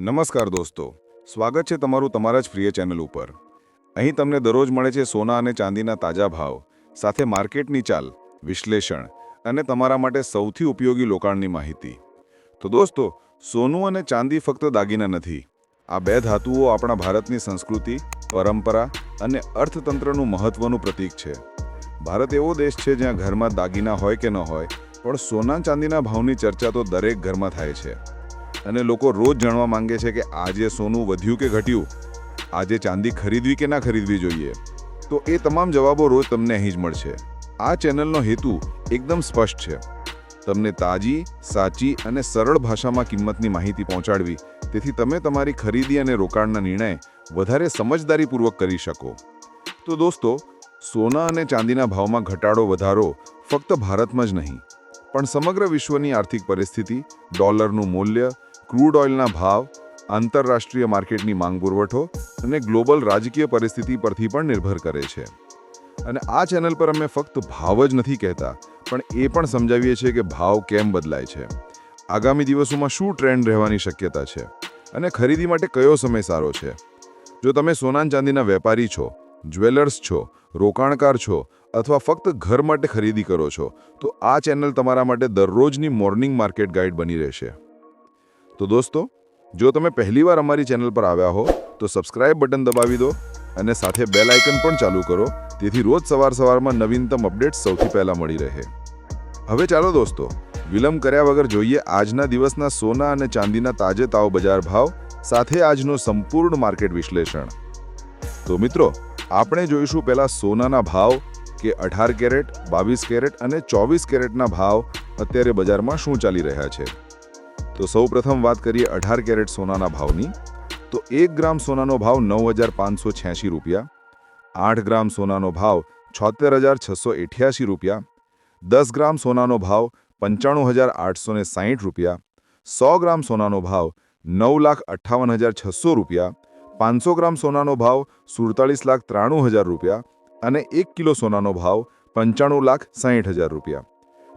નમસ્કાર દોસ્તો. સ્વાગત છે તમારું તમારા જ પ્રિય ચેનલ ઉપર. અહીં તમને દરરોજ મળે છે સોના અને ચાંદીના તાજા ભાવ, સાથે માર્કેટની ચાલ, વિશ્લેષણ અને તમારા માટે સૌથી ઉપયોગી રોકાણની માહિતી. તો દોસ્તો, સોનું અને ચાંદી ફક્ત દાગીના નથી. આ બે ધાતુઓ આપણા ભારતની સંસ્કૃતિ, પરંપરા અને અર્થતંત્રનું મહત્વનું પ્રતીક છે. ભારત એવો દેશ છે જ્યાં ઘરમાં દાગીના હોય કે ન હોય, પણ સોના ચાંદીના ભાવની ચર્ચા તો દરેક ઘરમાં થાય છે. અને લોકો રોજ જાણવા માંગે છે કે આજે સોનું વધ્યું કે ઘટ્યું? આજે ચાંદી ખરીદવી કે ના ખરીદવી જોઈએ? તો એ તમામ જવાબો રોજ તમને અહીં જ મળશે. આ ચેનલનો હેતુ એકદમ સ્પષ્ટ છે. તમને તાજી, સાચી અને સરળ ભાષામાં કિંમતની માહિતી પહોંચાડવી. તેથી તમે તમારી ખરીદી અને રોકાણના નિર્ણય વધારે સમજદારીપૂર્વક કરી શકો. તો દોસ્તો, સોના અને ચાંદીના ભાવમાં ઘટાડો વધારો ફક્ત ભારતમાં જ નહીં, પણ સમગ્ર વિશ્વની આર્થિક પરિસ્થિતિ, ડોલરનું મૂલ્ય ક્રૂડ ઓઇલના ભાવ, આંતરરાષ્ટ્રીય માર્કેટની માંગ પુરવઠો અને ગ્લોબલ રાજકીય પરિસ્થિતિ પરથી પણ નિર્ભર કરે છે. અને આ ચેનલ પર અમે ફક્ત ભાવ જ નથી કહેતા, પણ એ પણ સમજાવીએ છીએ કે ભાવ કેમ બદલાય છે. આગામી દિવસોમાં શું ટ્રેન્ડ રહેવાની શક્યતા છે અને ખરીદી માટે કયો સમય સારો છે? જો તમે સોના ચાંદીના વેપારી છો, જ્વેલર્સ છો, રોકાણકાર છો અથવા ફક્ત ઘર માટે ખરીદી કરો છો, તો આ ચેનલ તમારા માટે દરરોજની મોર્નિંગ માર્કેટ ગાઈડ બની રહેશે. તો દોસ્તો, જો તમે પહેલીવાર અમારી ચેનલ પર આવ્યા હો, તો સબસ્ક્રાઇબ બટન દબાવી દો અને સાથે બેલ આઇકન પણ ચાલુ કરો, તેથી રોજ સવાર સવારમાં નવીનતમ અપડેટ્સ સૌથી પહેલાં મળી રહે. હવે ચાલો દોસ્તો, વિલંબ કર્યા વગર જોઈએ આજના દિવસના સોના અને ચાંદીના તાજે તાવ બજાર ભાવ, સાથે આજનું સંપૂર્ણ માર્કેટ વિશ્લેષણ. તો મિત્રો, આપણે જોઈશું પહેલા સોનાના ભાવ કે અઢાર કેરેટ, બાવીસ કેરેટ અને ચોવીસ કેરેટના ભાવ અત્યારે બજારમાં શું ચાલી રહ્યા છે. તો સૌ પ્રથમ વાત કરીએ અઢાર કેરેટ સોનાના ભાવની. તો એક ગ્રામ સોનાનો ભાવ નવ હજાર પાંચસો છ્યાસી રૂપિયા. આઠ ગ્રામ સોનાનો ભાવ છોતેર હજાર છસો એઠ્યાસી રૂપિયા. દસ ગ્રામ સોનાનો ભાવ પંચાણું હજાર આઠસો ને સાહીઠ રૂપિયા. સો ગ્રામ સોનાનો ભાવ નવ લાખ અઠ્ઠાવન હજાર છસો રૂપિયા. પાંચસો ગ્રામ સોનાનો ભાવ સુડતાલીસ લાખ ત્રાણું હજાર રૂપિયા અને એક કિલો સોનાનો ભાવ પંચાણું લાખ સાહીઠ હજાર રૂપિયા.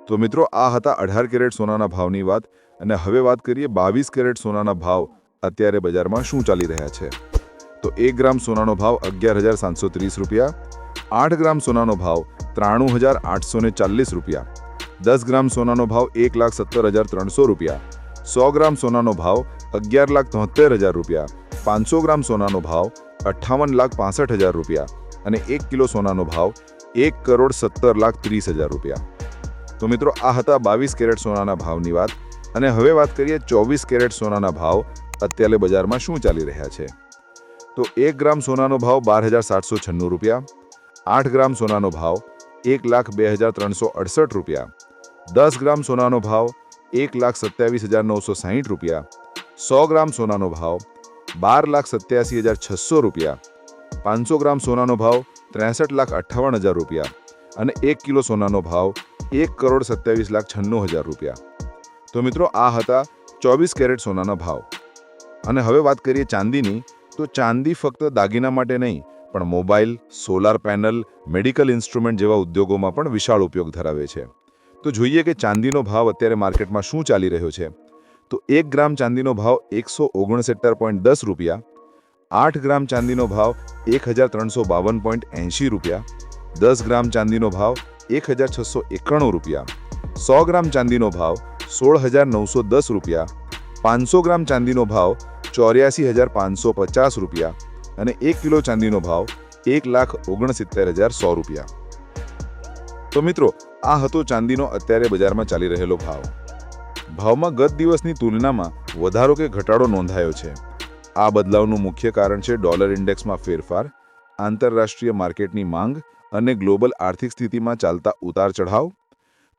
તો મિત્રો, આ હતા અઢાર કેરેટ સોનાના ભાવની વાત. અને હવે વાત કરીએ બાવીસ કેરેટ સોનાના ભાવ અત્યારે બજારમાં શું ચાલી રહ્યા છે. તો એક ગ્રામ સોનાનો ભાવ અગિયાર હજાર સાતસો ત્રીસ રૂપિયા. આઠ ગ્રામ સોનાનો ભાવ ત્રાણું હજાર આઠસો ને ચાલીસ રૂપિયા. દસ ગ્રામ સોનાનો ભાવ એક લાખ સત્તર હજાર ત્રણસો રૂપિયા. સો ગ્રામ સોનાનો ભાવ અગિયાર લાખ તોતેર હજાર રૂપિયા. પાંચસો ગ્રામ સોનાનો ભાવ અઠ્ઠાવન લાખ પાસઠ હજાર રૂપિયા. અને એક કિલો સોનાનો ભાવ એક કરોડ સત્તર લાખ ત્રીસ હજાર રૂપિયા. તો મિત્રો, આ હતા બાવીસ કેરેટ સોનાના ભાવની વાત. અને હવે વાત કરીએ ચોવીસ કેરેટ સોનાના ભાવ અત્યારે બજારમાં શું ચાલી રહ્યા છે? તો એક ગ્રામ સોનાનો ભાવ બાર હજાર સાતસો છન્નું રૂપિયા. આઠ ગ્રામ સોનાનો ભાવ એક લાખ બે હજાર ત્રણસો અડસઠ રૂપિયા. દસ ગ્રામ સોનાનો ભાવ એક લાખ સત્યાવીસ હજાર નવસો સાહીઠ રૂપિયા. સો ગ્રામ સોનાનો ભાવ બાર લાખ સત્યાસી હજાર છસો રૂપિયા. પાંચસો ગ્રામ સોનાનો ભાવ ત્રેસઠ લાખ અઠ્ઠાવન હજાર રૂપિયા. અને એક કિલો સોનાનો ભાવ એક કરોડ સત્યાવીસ લાખ છન્નું હજાર રૂપિયા. તો મિત્રો, આ હતા ચોવીસ કેરેટ સોનાના ભાવ. અને હવે વાત કરીએ ચાંદીની, તો ચાંદી ફક્ત દાગીના માટે નહીં, પણ mobile, solar panel, medical instrument જેવા ઉદ્યોગોમાં પણ વિશાળ ઉપયોગ ધરાવે છે. તો જોઈએ કે ચાંદીનો ભાવ અત્યારે માર્કેટમાં શું ચાલી રહ્યો છે. તો એક ગ્રામ ચાંદીનો ભાવ એકસો ઓગણસિત્તેર પોઈન્ટ દસ રૂપિયા, આઠ ગ્રામ ચાંદીનો ભાવ એક હજાર ત્રણસો બાવન પોઈન્ટ એંશી રૂપિયા, દસ ગ્રામ ચાંદીનો ભાવ એક હજાર છસો એકાણું રૂપિયા. સો ગ્રામ ચાંદીનો ભાવ સોળ હજાર નવસો દસ રૂપિયા. પાંચસો ગ્રામ ચાંદીનો ભાવ ચોર્યાસી હજાર પાંચસો પચાસ રૂપિયા અને એક કિલો ચાંદીનો ભાવ એક લાખ ઓગણસિત્તેર હજાર સો રૂપિયા. તો મિત્રો, આ હતો ચાંદીનો અત્યારે બજારમાં ચાલી રહેલો ભાવ. ભાવમાં ગત દિવસની તુલનામાં વધારો કે ઘટાડો નોંધાયો છે. આ બદલાવનું મુખ્ય કારણ છે ડોલર ઇન્ડેક્સમાં ફેરફાર, આંતરરાષ્ટ્રીય માર્કેટની માંગ અને ગ્લોબલ આર્થિક સ્થિતિમાં ચાલતા ઉતાર ચઢાવ?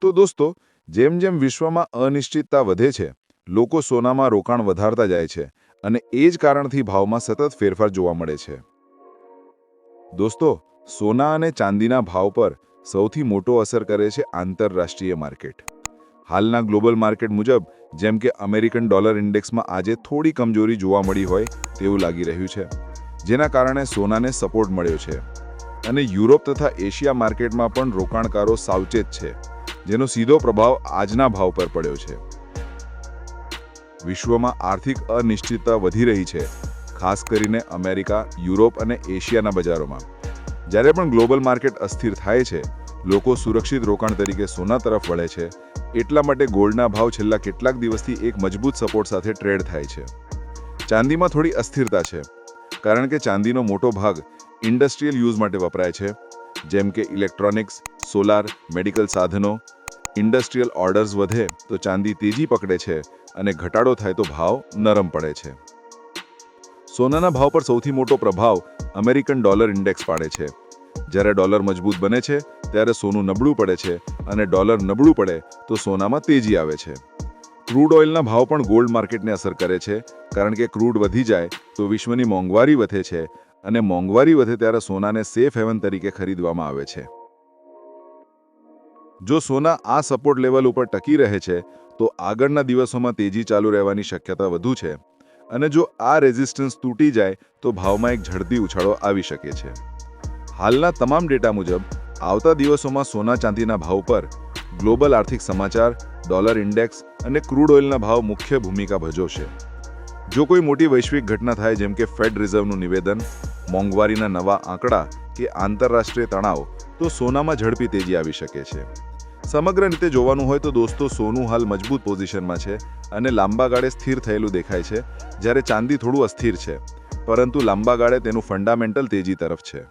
તો દોસ્તો, જેમ જેમ વિશ્વમાં અનિશ્ચિતતા વધે છે, લોકો સોનામાં રોકાણ વધારતા જાય છે અને એ જ કારણથી ભાવમાં સતત ફેરફાર જોવા મળે છે. દોસ્તો, સોના અને ચાંદીના ભાવ પર સૌથી મોટો અસર કરે છે આંતરરાષ્ટ્રીય માર્કેટ. હાલના ગ્લોબલ માર્કેટ મુજબ, જેમ કે અમેરિકન ડોલર ઇન્ડેક્સમાં આજે થોડી કમજોરી જોવા મળી હોય તેવું લાગી રહ્યું છે, જેના કારણે સોનાને સપોર્ટ મળ્યો છે. અને યુરોપ તથા એશિયા માર્કેટમાં પણ રોકાણકારો સાવચેત છે, જેનો સીધો પ્રભાવ આજના ભાવ પર પડ્યો છે. વિશ્વમાં આર્થિક અનિશ્ચિતતા વધી રહી છે, ખાસ કરીને અમેરિકા, યુરોપ અને એશિયાના બજારોમાં. જ્યારે પણ ગ્લોબલ માર્કેટ અસ્થિર થાય છે, લોકો સુરક્ષિત રોકાણ તરીકે સોના તરફ વળે છે, એટલા માટે ગોલ્ડના ભાવ છેલ્લા કેટલાક દિવસથી એક મજબૂત સપોર્ટ સાથે ટ્રેડ થાય છે. ચાંદીમાં થોડી અસ્થિરતા છે કારણ કે ચાંદીનો મોટો ભાગ ઇન્ડસ્ટ્રીયલ યુઝ માટે વપરાય છે. જેમ કે ઇલેક્ટ્રોનિક્સ, સોલાર, મેડિકલ સાધનો. ઇન્ડસ્ટ્રીયલ ઓર્ડર્સ વધે તો ચાંદી તેજી પકડે છે અને ઘટાડો થાય તો ભાવ નરમ પડે છે. સોનાના ભાવ પર સૌથી મોટો પ્રભાવ અમેરિકન ડોલર ઇન્ડેક્સ પાડે છે. જ્યારે ડોલર મજબૂત બને છે, ત્યારે સોનું નબળું પડે છે અને ડોલર નબળું પડે તો સોનામાં તેજી આવે છે. ક્રૂડ ઓઇલના ભાવ પણ ગોલ્ડ માર્કેટને અસર કરે છે. કારણ કે ક્રૂડ વધી જાય તો વિશ્વની મોંઘવારી વધે છે અને મોંઘવારી વધે ત્યારે સોનાને સેફ હેવન તરીકે ખરીદવામાં આવે છે. જો સોના આ સપોર્ટ લેવલ ઉપર ટકી રહે છે, તો આગળના દિવસોમાં તેજી ચાલુ રહેવાની શક્યતા વધુ છે અને જો આ રેઝિસ્ટન્સ તૂટી જાય, તો ભાવમાં એક ઝડપી ઉછાળો આવી શકે છે. હાલના તમામ ડેટા મુજબ, આવતા દિવસોમાં સોના ચાંદીના ભાવ પર ગ્લોબલ આર્થિક સમાચાર, ડોલર ઇન્ડેક્સ અને ક્રૂડ ઓઇલના ભાવ મુખ્ય ભૂમિકા ભજવશે. જો કોઈ મોટી વૈશ્વિક ઘટના થાય, જેમ કે ફેડ રિઝર્વનું નિવેદન, મોંઘવારીના નવા આંકડા કે આંતરરાષ્ટ્રીય તણાવ, તો સોનામાં ઝડપી તેજી આવી શકે છે. સમગ્ર રીતે જોવાનું હોય તો દોસ્તો, સોનું હાલ મજબૂત પોઝિશનમાં છે અને લાંબા ગાળે સ્થિર થયેલું દેખાય છે, જ્યારે ચાંદી થોડું અસ્થિર છે, પરંતુ લાંબા ગાળે તેનું ફંડામેન્ટલ તેજી તરફ છે.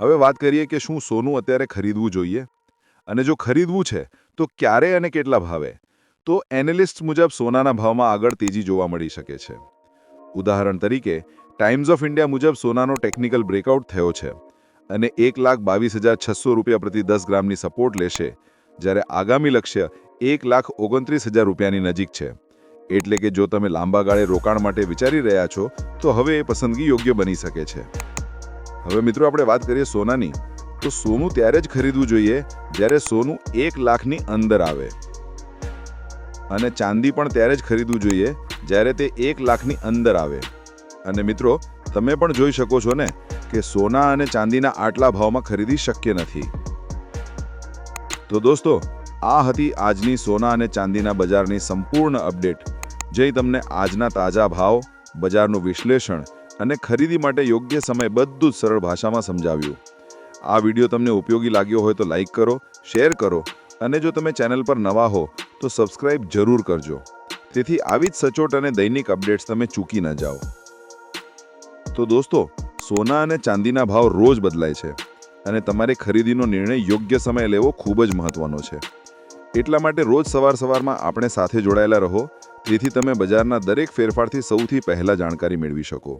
હવે વાત કરીએ કે શું સોનું અત્યારે ખરીદવું જોઈએ? અને જો ખરીદવું છે તો ક્યારે અને કેટલા ભાવે? તો એનાલિસ્ટ મુજબ સોનાના ભાવમાં આગળ તેજી જોવા મળી શકે છે. ઉદાહરણ તરીકે ટાઈમ્સ ઓફ ઇન્ડિયા મુજબ સોનાનો ટેકનિકલ બ્રેકઆઉટ થયો છે અને એક લાખ બાવીસ હજાર છસો રૂપિયા પ્રતિ દસ ગ્રામની સપોર્ટ લેશે, જ્યારે આગામી લક્ષ્ય એક લાખ ઓગણત્રીસ હજાર રૂપિયાની નજીક છે. એટલે કે જો તમે લાંબા ગાળે રોકાણ માટે વિચારી રહ્યા છો, તો હવે એ પસંદગી યોગ્ય બની શકે છે. હવે મિત્રો, આપણે વાત કરીએ સોનાની. તો સોનું ત્યારે જ ખરીદવું જોઈએ, જ્યારે સોનું એક લાખની અંદર આવે. અને ચાંદી પણ ત્યારે જ ખરીદવું જોઈએ, જ્યારે તે એક લાખની અંદર આવે. અને મિત્રો, તમે પણ જોઈ શકો છો ને, કે સોના અને ચાંદીના આટલા ભાવમાં ખરીદી શક્ય નથી. તો દોસ્તો, આ હતી આજની સોના અને ચાંદીના બજારની સંપૂર્ણ અપડેટ, જે તમને આજના તાજા ભાવ, બજારનું વિશ્લેષણ અને ખરીદી માટે યોગ્ય સમય બધું જ સરળ ભાષામાં સમજાવ્યું. આ વીડિયો તમને ઉપયોગી લાગ્યો હોય તો લાઈક કરો, શેર કરો અને જો તમે ચેનલ પર નવા હો, તો સબસ્ક્રાઇબ જરૂર કરજો. તેથી આવી જ સચોટ અને દૈનિક અપડેટ્સ તમે ચૂકી ન જાઓ. તો દોસ્તો, સોના અને ચાંદીના ભાવ રોજ બદલાય છે અને તમારે ખરીદીનો નિર્ણય યોગ્ય સમય લેવો ખૂબ જ મહત્વનો છે. એટલા માટે રોજ સવાર સવારમાં આપણે સાથે જોડાયેલા રહો, જેથી તમે બજારના દરેક ફેરફારથી સૌથી પહેલાં જાણકારી મેળવી શકો.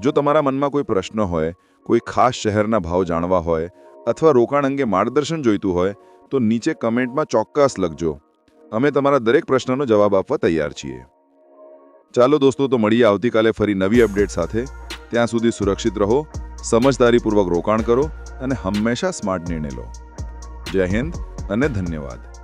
જો તમારા મનમાં કોઈ પ્રશ્ન હોય, કોઈ ખાસ શહેરના ભાવ જાણવા હોય અથવા રોકાણ અંગે માર્ગદર્શન જોઈતું હોય, તો નીચે કમેન્ટમાં ચોક્કસ લખજો. અમે તમારા દરેક પ્રશ્નનો જવાબ આપવા તૈયાર છીએ. ચાલો દોસ્તો, તો મળીએ આવતીકાલે ફરી નવી અપડેટ સાથે. ત્યાં સુધી સુરક્ષિત રહો, સમજદારીપૂર્વક રોકાણ કરો અને હંમેશા સ્માર્ટ નિર્ણય લો. જય હિન્દ અને ધન્યવાદ.